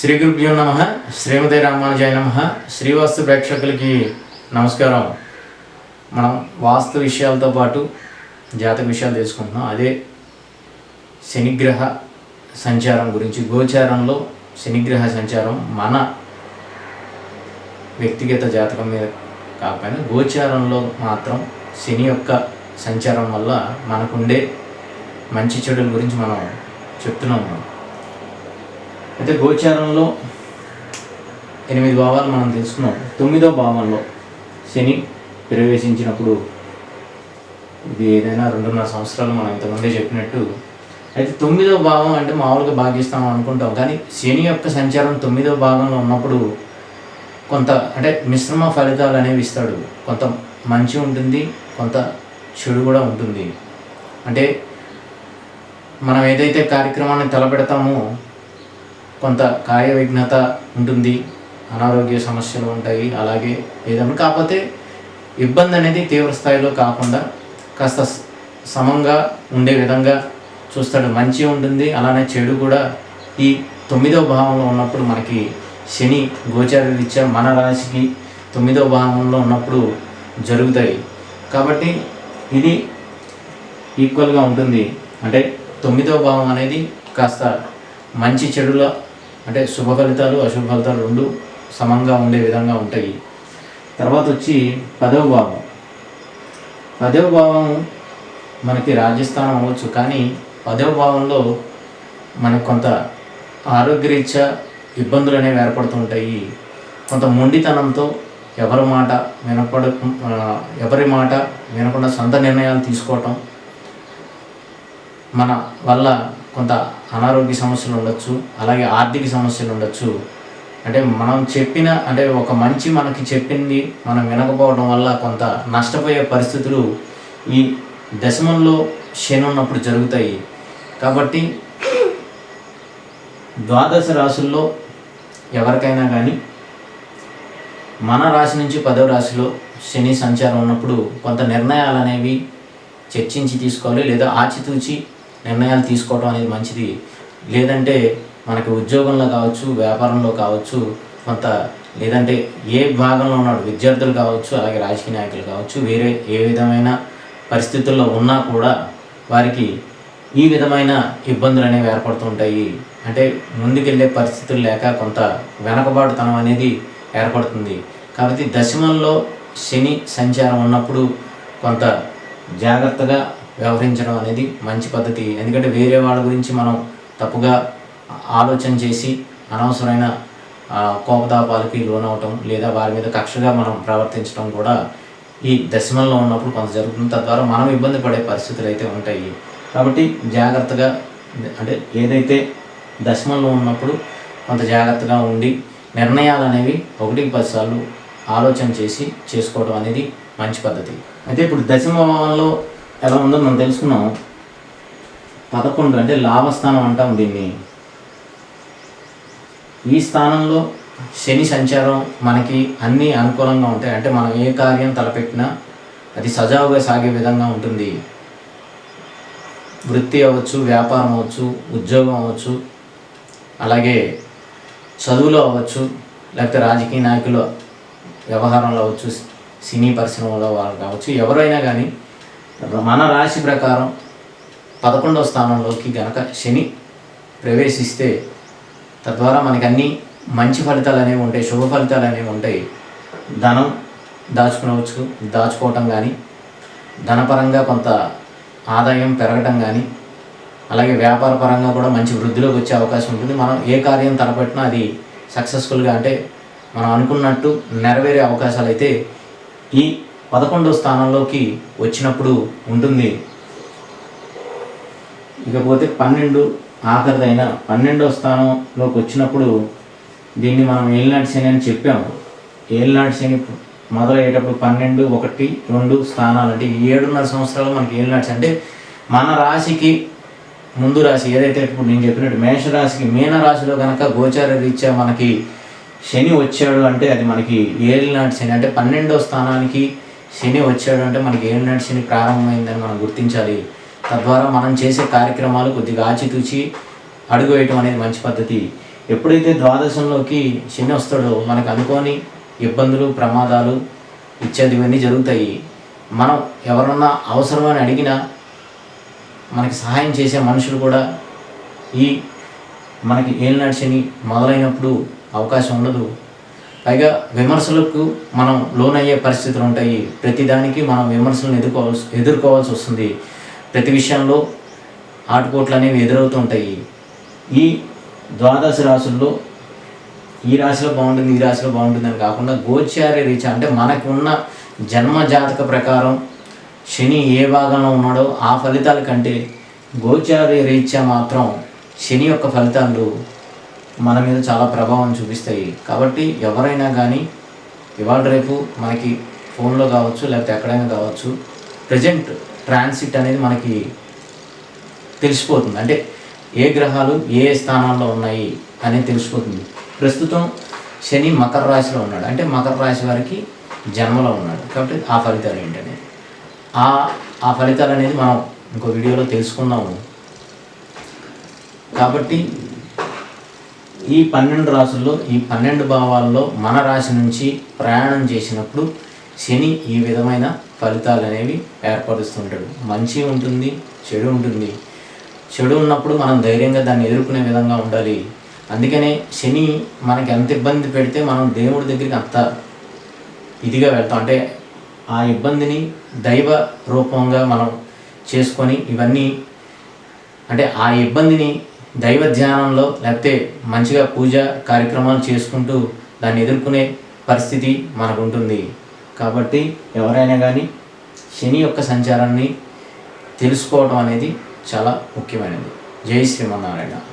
శ్రీ గురుభ్యో నమ శ్రీమతి రామానుజాయ నమ శ్రీవాస్తు ప్రేక్షకులకి నమస్కారం. మనం వాస్తు విషయాలతో పాటు జాతక విషయాలు తెలుసుకుంటున్నాం. అదే శనిగ్రహ సంచారం గురించి. గోచారంలో శనిగ్రహ సంచారం మన వ్యక్తిగత జాతకం మీద కాకపోయినా గోచారంలో మాత్రం శని యొక్క సంచారం వల్ల మనకుండే మంచి చెడుల గురించి మనం చెప్తున్నాం అయితే గోచారంలో ఎనిమిది భావాలు మనం తెలుసుకున్నాం. తొమ్మిదో భావంలో శని ప్రవేశించినప్పుడు ఇది ఏదైనా రెండున్నర సంవత్సరాలు మనం ఇంతకుముందే చెప్పినట్టు. అయితే తొమ్మిదో భావం అంటే మామూలుగా భాగ్యస్థానం అనుకుంటాం. కానీ శని యొక్క సంచారం తొమ్మిదో భాగంలో ఉన్నప్పుడు కొంత అంటే మిశ్రమ ఫలితాలు అనేవి ఇస్తాడు. కొంత మంచి ఉంటుంది కొంత చెడు కూడా ఉంటుంది. అంటే మనం ఏదైతే కార్యక్రమాన్ని తలపెడతామో కొంత కాయ విఘ్నత ఉంటుంది అనారోగ్య సమస్యలు ఉంటాయి అలాగే ఏదన్నా కాకపోతే ఇబ్బంది అనేది తీవ్ర స్థాయిలో కాకుండా కాస్త సమంగా ఉండే విధంగా చూస్తాడు. మంచి ఉంటుంది అలానే చెడు కూడా. ఈ తొమ్మిదవ భావంలో ఉన్నప్పుడు మనకి శని గోచార రీత్యా మన రాశికి తొమ్మిదవ భావంలో ఉన్నప్పుడు జరుగుతాయి. కాబట్టి ఇది ఈక్వల్గా ఉంటుంది. అంటే తొమ్మిదవ భావం అనేది కాస్త మంచి చెడుల అంటే శుభ ఫలితాలు అశుభ ఫలితాలు రెండు సమంగా ఉండే విధంగా ఉంటాయి. తర్వాత వచ్చి పదవ భావం. పదవ భావం మనకి రాజస్థానం అవ్వచ్చు కానీ పదవ భావంలో మనకు కొంత ఆరోగ్యరీత్యా ఇబ్బందులు అనేవి ఏర్పడుతుంటాయి. కొంత మొండితనంతో ఎవరి మాట వినపడ ఎవరి మాట వినకుండా సొంత నిర్ణయాలు తీసుకోవటం మన వల్ల కొంత అనారోగ్య సమస్యలు ఉండొచ్చు అలాగే ఆర్థిక సమస్యలు ఉండొచ్చు. అంటే మనం చెప్పిన అంటే ఒక మంచి మనకి చెప్పింది మనం వినకపోవడం వల్ల కొంత నష్టపోయే పరిస్థితులు ఈ దశమంలో శని ఉన్నప్పుడు జరుగుతాయి. కాబట్టి ద్వాదశ రాశుల్లో ఎవరికైనా కానీ మన రాశి నుంచి పదవ రాశిలో శని సంచారం ఉన్నప్పుడు కొంత నిర్ణయాలు అనేవి చర్చించి తీసుకోవాలి లేదా ఆచితూచి నిర్ణయాలు తీసుకోవడం అనేది మంచిది. లేదంటే మనకి ఉద్యోగంలో కావచ్చు వ్యాపారంలో కావచ్చు కొంత లేదంటే ఏ భాగంలో ఉన్నాడు విద్యార్థులు కావచ్చు అలాగే రాజకీయ నాయకులు కావచ్చు వేరే ఏ విధమైన పరిస్థితుల్లో ఉన్నా కూడా వారికి ఈ విధమైన ఇబ్బందులు అనేవి ఏర్పడుతుంటాయి అంటే ముందుకెళ్ళే పరిస్థితులు లేక కొంత వెనకబాటుతనం అనేది ఏర్పడుతుంది. కాబట్టి దశమంలో శని సంచారం ఉన్నప్పుడు కొంత జాగ్రత్తగా వ్యవహరించడం అనేది మంచి పద్ధతి. ఎందుకంటే వేరే వాళ్ళ గురించి మనం తప్పుగా ఆలోచన చేసి అనవసరమైన కోపతాపాలకి లోనవటం లేదా వారి మీద కక్షగా మనం ప్రవర్తించడం కూడా ఈ దశమంలో ఉన్నప్పుడు కొంత జరుగుతుంది. తద్వారా మనం ఇబ్బంది పడే పరిస్థితులు అయితే ఉంటాయి. కాబట్టి జాగ్రత్తగా అంటే ఏదైతే దశమంలో ఉన్నప్పుడు కొంత జాగ్రత్తగా ఉండి నిర్ణయాలు అనేవి ఒకటికి పదిసార్లు ఆలోచన చేసి చేసుకోవడం అనేది మంచి పద్ధతి. అయితే ఇప్పుడు దశమంలో ఎలా ఉందో మనం తెలుసుకున్నాం. పదకొండు అంటే లాభస్థానం అంటాం దీన్ని. ఈ స్థానంలో శని సంచారం మనకి అన్నీ అనుకూలంగా ఉంటాయి. అంటే మనం ఏ కార్యం తలపెట్టినా అది సజావుగా సాగే విధంగా ఉంటుంది. వృత్తి అవ్వచ్చు వ్యాపారం అవ్వచ్చు ఉద్యోగం అవ్వచ్చు అలాగే చదువులో అవ్వచ్చు లేకపోతే రాజకీయ నాయకుల వ్యవహారంలో అవ్వచ్చు సినీ పరిశ్రమలో వాళ్ళు కావచ్చు ఎవరైనా కానీ మన రాశి ప్రకారం పదకొండవ స్థానంలోకి గనక శని ప్రవేశిస్తే తద్వారా మనకి అన్ని మంచి ఫలితాలు అనేవి ఉంటాయి శుభ ఫలితాలు అనేవి ఉంటాయి. ధనం దాచుకునవచ్చు దాచుకోవటం కానీ ధనపరంగా కొంత ఆదాయం పెరగటం కానీ అలాగే వ్యాపార పరంగా కూడా మంచి వృద్ధిలోకి వచ్చే అవకాశం ఉంటుంది. మనం ఏ కార్యం తలపెట్టినా అది సక్సెస్ఫుల్గా అంటే మనం అనుకున్నట్టు నెరవేరే అవకాశాలు అయితే ఈ పదకొండో స్థానంలోకి వచ్చినప్పుడు ఉంటుంది. ఇకపోతే పన్నెండు ఆఖరిదైన పన్నెండో స్థానంలోకి వచ్చినప్పుడు దీన్ని మనం ఏలినాటి శని అని చెప్పాము. ఏలినాటి శని మొదలయ్యేటప్పుడు పన్నెండు ఒకటి రెండు స్థానాలు అంటే ఈ ఏడున్నర సంవత్సరాలు మనకి ఏలినాటి అంటే మన రాశికి ముందు రాశి ఏదైతే ఇప్పుడు నేను చెప్పినట్టు మేషరాశికి మీన రాశిలో కనుక గోచార రీత్యా మనకి శని వచ్చాడు అంటే అది మనకి ఏలినాటి శని అంటే పన్నెండో స్థానానికి శని వచ్చాడంటే మనకి ఏలినాటి శని ప్రారంభమైందని మనం గుర్తించాలి. తద్వారా మనం చేసే కార్యక్రమాలు కొద్దిగా ఆచితూచి అడుగు వేయటం అనేది మంచి పద్ధతి. ఎప్పుడైతే ద్వాదశంలోకి శని వస్తాడో మనకు అనుకోని ఇబ్బందులు ప్రమాదాలు ఇత్యాది ఇవన్నీ జరుగుతాయి. మనం ఎవరన్నా అవసరమని అడిగినా మనకి సహాయం చేసే మనుషులు కూడా ఈ మనకి ఏలినాడు శని మొదలైనప్పుడు అవకాశం ఉండదు. పైగా విమర్శలకు మనం లోనయ్యే పరిస్థితులు ఉంటాయి. ప్రతిదానికి మనం విమర్శలను ఎదుర్కోవాల్సి ఎదుర్కోవాల్సి వస్తుంది. ప్రతి విషయంలో ఆటుపోట్లు అనేవి ఎదురవుతూ ఉంటాయి. ఈ ద్వాదశ రాశుల్లో ఈ రాశిలో బాగుంటుంది ఈ రాశిలో బాగుంటుంది అని కాకుండా గోచార్య రీచ అంటే మనకు ఉన్న జన్మ జాతక ప్రకారం శని ఏ భాగంలో ఉన్నాడో ఆ ఫలితాల కంటే గోచార్య రీత్యా మాత్రం శని యొక్క ఫలితాలు మన మీద చాలా ప్రభావం చూపిస్తాయి. కాబట్టి ఎవరైనా కానీ ఇవాళ రేపు మనకి ఫోన్లో కావచ్చు లేకపోతే ఎక్కడైనా కావచ్చు ప్రజెంట్ ట్రాన్సిట్ అనేది మనకి తెలిసిపోతుంది. అంటే ఏ గ్రహాలు ఏ స్థానాల్లో ఉన్నాయి అనేది తెలిసిపోతుంది. ప్రస్తుతం శని మకర రాశిలో ఉన్నాడు. అంటే మకర రాశి వారికి జన్మలో ఉన్నాడు. కాబట్టి ఆ ఫలితాలు ఏంటనేది. ఆ ఆ ఫలితాలు అనేది మనం ఇంకో వీడియోలో తెలుసుకుందాము. కాబట్టి ఈ పన్నెండు రాసుల్లో ఈ పన్నెండు భావాల్లో మన రాశి నుంచి ప్రయాణం చేసినప్పుడు శని ఈ విధమైన ఫలితాలు అనేవి ఏర్పరుస్తుంటాడు మంచి ఉంటుంది చెడు ఉంటుంది. చెడు ఉన్నప్పుడు మనం ధైర్యంగా దాన్ని ఎదుర్కొనే విధంగా ఉండాలి. అందుకనే శని మనకి ఎంత ఇబ్బంది పెడితే మనం దేవుడి దగ్గరికి అంత ఇదిగా వెళ్తాం. అంటే ఆ ఇబ్బందిని దైవ రూపంగా మనం చేసుకొని ఇవన్నీ అంటే ఆ ఇబ్బందిని దైవ ధ్యానంలో లేకపోతే మంచిగా పూజ కార్యక్రమాలు చేసుకుంటూ దాన్ని ఎదుర్కొనే పరిస్థితి మనకు ఉంటుంది కాబట్టి ఎవరైనా కానీ శని యొక్క సంచారాన్ని తెలుసుకోవడం అనేది చాలా ముఖ్యమైనది. జై శ్రీమన్నారాయణ.